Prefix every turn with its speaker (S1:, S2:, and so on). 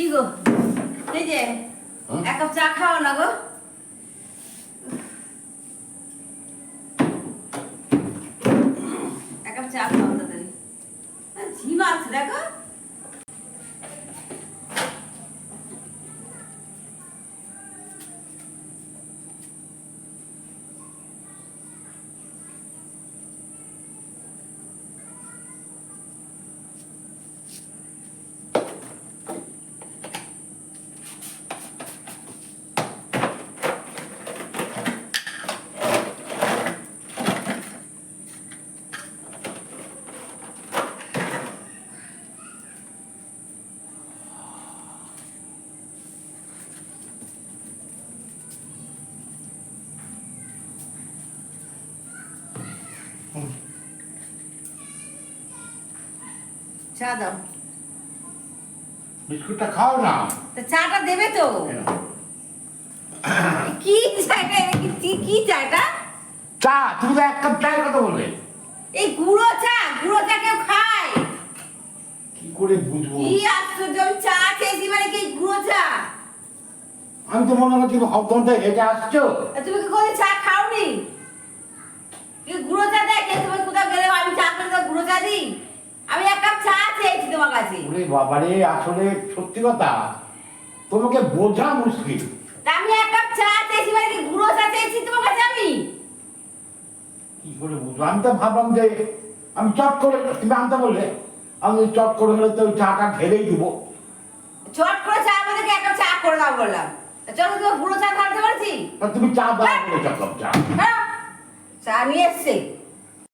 S1: কি গো? এই যে এক কাপ চা খাও না গো? এক কাপ চা খাও তাড়াতাড়ি। ঝিম আছে দেখো। চা দাও।
S2: বিস্কুটটা খাও না।
S1: তা চাটা দেবে তো। কি চাটা? কি কি- চাটা?
S2: চা তুমি তো এক কাপ চায়ের কথা
S1: এই গুঁড়ো চা গুঁড়ো চা কেউ খায়?
S2: কি করে বুঝব?
S1: কি আশ্চর্য আমি চা খেয়েছি মানে কি গুঁড়ো চা?
S2: আমি তো মনে করছি হকদমটা হেঁটে আসছো।
S1: তুমি কি কোনোদিন চা খাওনি কি গুঁড়ো চা দেয় কে তুমি কোথাও গেলে আমি চা করে দাও গুঁড়ো চা দিই আমি এক কাপ চা চেয়েছি তোমার কাছে?
S2: ওরে বাবারে আসলে সত্যি কথা তোমাকে বোঝা মুশকিল।
S1: আমি এক কাপ চা চেয়েছি মানে গুঁড়ো চা চেয়েছি তোমার কাছে আমি?
S2: কি করে বুঝব? আমি তো ভাবলাম যে আমি চট করে তুমি আনতে বললে আমি চট করে হলে তো ওই চাটা ঢেলেই দিব।
S1: চট করে চা আমাদেরকে এক কাপ চা করে দাও বললাম? চলো তোমার গুঁড়ো চা খাওয়াতে পারছি?
S2: তুমি চা দাও বলে চা।
S1: হ্যাঁ। চা নিয়ে এসছে।